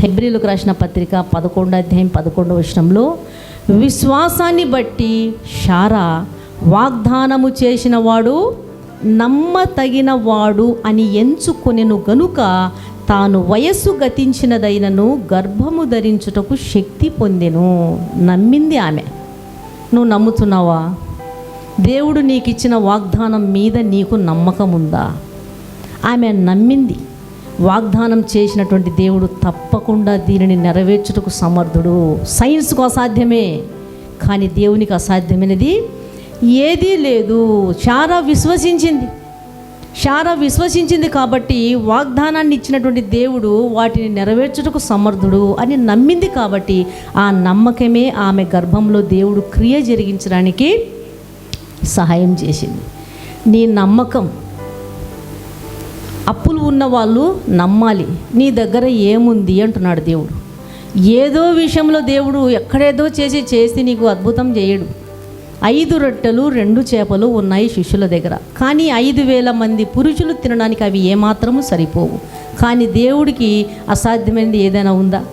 హెబ్రిలకు రాసిన పత్రిక పదకొండు అధ్యాయం పదకొండవ వర్షంలో విశ్వాసాన్ని బట్టి షారా వాగ్దానము చేసిన వాడు నమ్మతగిన వాడు అని ఎంచుకొనెను గనుక తాను వయస్సు గతించినదైనను గర్భము ధరించుటకు శక్తి పొందెను నమ్మింది ఆమె. నువ్వు నమ్ముతున్నావా? దేవుడు నీకు ఇచ్చిన వాగ్దానం మీద నీకు నమ్మకం ఉందా ఆమె నమ్మింది. వాగ్దానం చేసినటువంటి దేవుడు తప్పకుండా దీనిని నెరవేర్చుటకు సమర్థుడు. సైన్స్కు అసాధ్యమే కానీ దేవునికి అసాధ్యమైనది ఏదీ లేదు. శారా విశ్వసించింది. శారా విశ్వసించింది కాబట్టి వాగ్దానాన్ని ఇచ్చినటువంటి దేవుడు వాటిని నెరవేర్చుటకు సమర్థుడు అని నమ్మింది కాబట్టి ఆ నమ్మకమే ఆమె గర్భంలో దేవుడు క్రియ జరిగించడానికి సహాయం చేసింది. నీ నమ్మకం అప్పులు ఉన్న వాళ్ళు నమ్మాలి. నీ దగ్గర ఏముంది అంటున్నాడు దేవుడు. ఏదో విషయంలో దేవుడు ఎక్కడేదో చేసి చేసి నీకు అద్భుతం చేయడు. ఐదు రొట్టెలు రెండు చేపలు ఉన్నాయి శిష్యుల దగ్గర. కానీ ఐదు వేల మంది పురుషులు తినడానికి అవి ఏమాత్రము సరిపోవు. కానీ దేవుడికి అసాధ్యమైనది ఏదైనా ఉందా?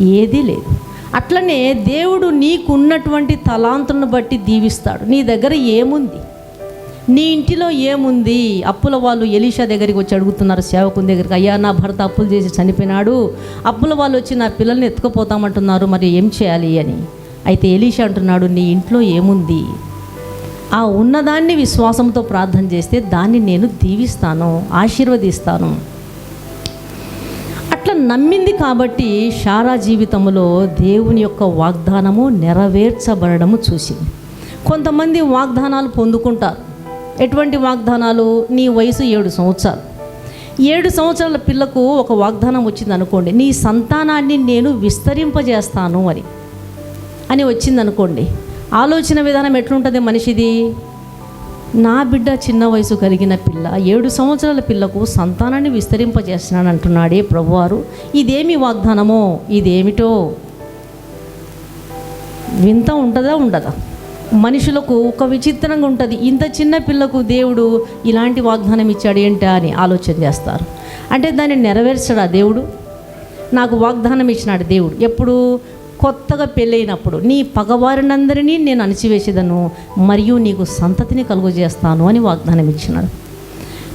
ఏదీ లేదు. అట్లనే దేవుడు నీకున్నటువంటి తలాంతులను బట్టి దీవిస్తాడు. నీ దగ్గర ఏముంది? నీ ఇంటిలో ఏముంది? అప్పుల వాళ్ళు ఎలీషా దగ్గరికి వచ్చి అడుగుతున్నారు సేవకుని దగ్గరికి అయ్యా నా భర్త అప్పులు చేసి చనిపోయినాడు. అప్పుల వాళ్ళు వచ్చి నా పిల్లల్ని ఎత్తుకుపోతామంటున్నారు మరి ఏం చేయాలి? అని. అయితే ఎలీషా అంటున్నాడు నీ ఇంట్లో ఏముంది? ఆ ఉన్నదాన్ని విశ్వాసంతో ప్రార్థన చేస్తే దాన్ని నేను దీవిస్తాను ఆశీర్వదిస్తాను. అట్లా నమ్మింది కాబట్టి షారా జీవితంలో దేవుని యొక్క వాగ్దానము నెరవేర్చబడము చూసింది. కొంతమంది వాగ్దానాలు పొందుకుంటారు. ఎటువంటి వాగ్దానాలు? నీ వయసు ఏడు సంవత్సరాలు. ఏడు సంవత్సరాల పిల్లకు ఒక వాగ్దానం వచ్చింది అనుకోండి నీ సంతానాన్ని నేను విస్తరింపజేస్తాను అని. అని వచ్చింది అనుకోండి ఆలోచన విధానం ఎట్లుంటుంది మనిషిది? నా బిడ్డ చిన్న వయసు కలిగిన పిల్ల ఏడు సంవత్సరాల పిల్లకు సంతానాన్ని విస్తరింపజేస్తున్నాను అంటున్నాడే ప్రభువారు. ఇదేమి వాగ్దానమో? ఇదేమిటో? వింత ఉంటుందా ఉండదా? మనుషులకు ఒక విచిత్రంగా ఉంటుంది. ఇంత చిన్న పిల్లకు దేవుడు ఇలాంటి వాగ్దానం ఇచ్చాడు ఏంటా అని ఆలోచన చేస్తారు. అంటే దాన్ని నెరవేర్చడా దేవుడు? నాకు వాగ్దానం ఇచ్చినాడు దేవుడు. ఎప్పుడు? కొత్తగా పెళ్ళైనప్పుడు. నీ పగవారినందరినీ నేను అణిచివేసేదను మరియు నీకు సంతతిని కలుగజేస్తాను అని వాగ్దానం ఇచ్చినాడు.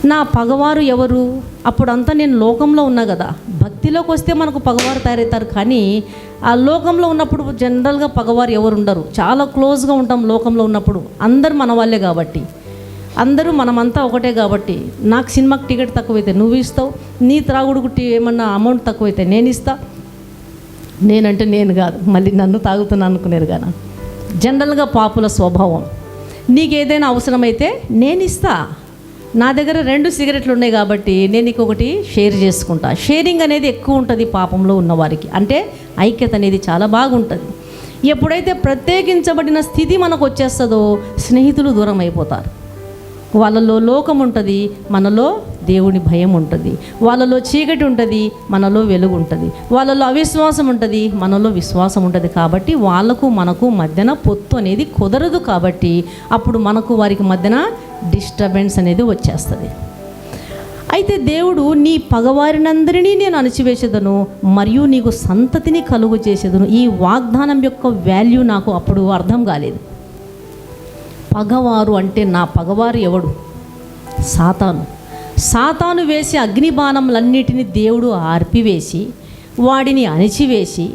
నా పగవారు ఎవరు? అప్పుడంతా నేను లోకంలో ఉన్నా కదా. భక్తిలోకి వస్తే మనకు పగవారు తయారవుతారు. కానీ ఆ లోకంలో ఉన్నప్పుడు జనరల్గా పగవారు ఎవరు ఉండరు. చాలా క్లోజ్గా ఉంటాం లోకంలో ఉన్నప్పుడు. అందరు మన వాళ్ళే కాబట్టి. అందరూ మనమంతా ఒకటే కాబట్టి. నాకు సినిమాకి టికెట్ తక్కువైతే నువ్వు ఇస్తావు. నీ త్రాగుడుకు ఏమన్నా అమౌంట్ తక్కువైతే నేను ఇస్తా. నేనంటే నేను కాదు. మళ్ళీ నన్ను తాగుతున్నాను అనుకునేది కానీ జనరల్గా పాపుల స్వభావం. నీకు ఏదైనా అవసరమైతే నేను ఇస్తాను నా దగ్గర రెండు సిగరెట్లు ఉన్నాయి కాబట్టి నేను నీకు ఒకటి షేర్ చేసుకుంటా. షేరింగ్ అనేది ఎక్కువ ఉంటుంది పాపంలో ఉన్నవారికి. అంటే ఐక్యత అనేది చాలా బాగుంటుంది. ఎప్పుడైతే ప్రత్యేకించబడిన స్థితి మనకు వచ్చేస్తుందో స్నేహితులు దూరం అయిపోతారు వాళ్ళలో లోకం ఉంటుంది మనలో దేవుని భయం ఉంటుంది. వాళ్ళలో చీకటి ఉంటుంది మనలో వెలుగు ఉంటుంది. వాళ్ళలో అవిశ్వాసం ఉంటుంది మనలో విశ్వాసం ఉంటుంది కాబట్టి వాళ్ళకు మనకు మధ్యన పొత్తు అనేది కుదరదు కాబట్టి అప్పుడు మనకు వారికి మధ్యన డిస్టర్బెన్స్ అనేది వచ్చేస్తుంది. అయితే దేవుడు నీ పగవారినందరినీ నేను అణచివేసేదను మరియు నీకు సంతతిని కలుగు చేసేదను. ఈ వాగ్దానం యొక్క వాల్యూ నాకు అప్పుడు అర్థం కాలేదు. పగవారు అంటే నా పగవారు ఎవడు? సాతాను. సాతాను వేసి అగ్నిబాణములన్నిటిని దేవుడు ఆర్పివేసి వాడిని అణిచివేసి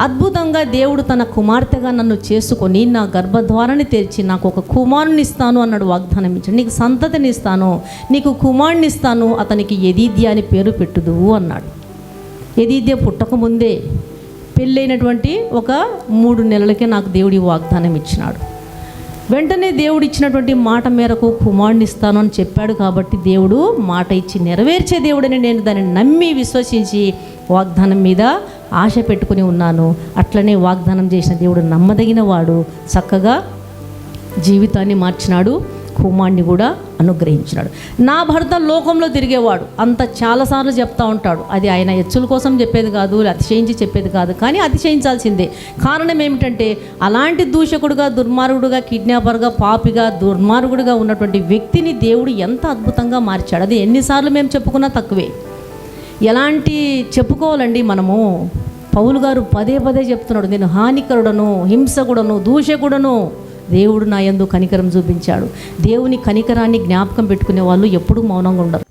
అద్భుతంగా దేవుడు తన కుమార్తెగా నన్ను చేసుకొని నా గర్భద్వారాన్ని తెరిచి నాకు ఒక కుమారుని ఇస్తాను అన్నాడు వాగ్దానం ఇచ్చాడు నీకు సంతతిని ఇస్తాను నీకు కుమారుని ఇస్తాను అతనికి ఎదీద్య అని పేరు పెట్టుదువు అన్నాడు. ఎదీద్య పుట్టకముందే పెళ్ళైనటువంటి ఒక మూడు నెలలకే నాకు దేవుడి వాగ్దానం ఇచ్చినాడు వెంటనే దేవుడు ఇచ్చినటువంటి మాట మేరకు కుమారుని అని చెప్పాడు కాబట్టి దేవుడు మాట ఇచ్చి నెరవేర్చే దేవుడని నేను దాన్ని నమ్మి విశ్వసించి వాగ్దానం మీద ఆశ పెట్టుకుని ఉన్నాను. అట్లనే వాగ్దానం చేసిన దేవుడు నమ్మదగిన వాడు చక్కగా జీవితాన్ని మార్చినాడు. కుమార్ని కూడా అనుగ్రహించినాడు. నా భర్త లోకంలో తిరిగేవాడు. అంత చాలాసార్లు చెప్తా ఉంటాడు. అది ఆయన ఎచ్చుల కోసం చెప్పేది కాదు అతిశయించి చెప్పేది కాదు కానీ అతిశయించాల్సిందే. కారణం ఏమిటంటే అలాంటి దూషకుడుగా దుర్మార్గుడుగా కిడ్నాపర్గా పాపిగా దుర్మార్గుడుగా ఉన్నటువంటి వ్యక్తిని దేవుడు ఎంత అద్భుతంగా మార్చాడు. అది ఎన్నిసార్లు మేము చెప్పుకున్నా తక్కువే. ఎలాంటి చెప్పుకోవాలండి మనము? పౌలు గారు పదే పదే చెప్తున్నాడు నేను హానికరుడను హింసకుడను దూషకుడను. దేవుడు నా ఎందు కనికరం చూపించాడు. దేవుని కనికరాన్ని జ్ఞాపకం పెట్టుకునే వాళ్ళు ఎప్పుడూ మౌనంగా ఉండరు.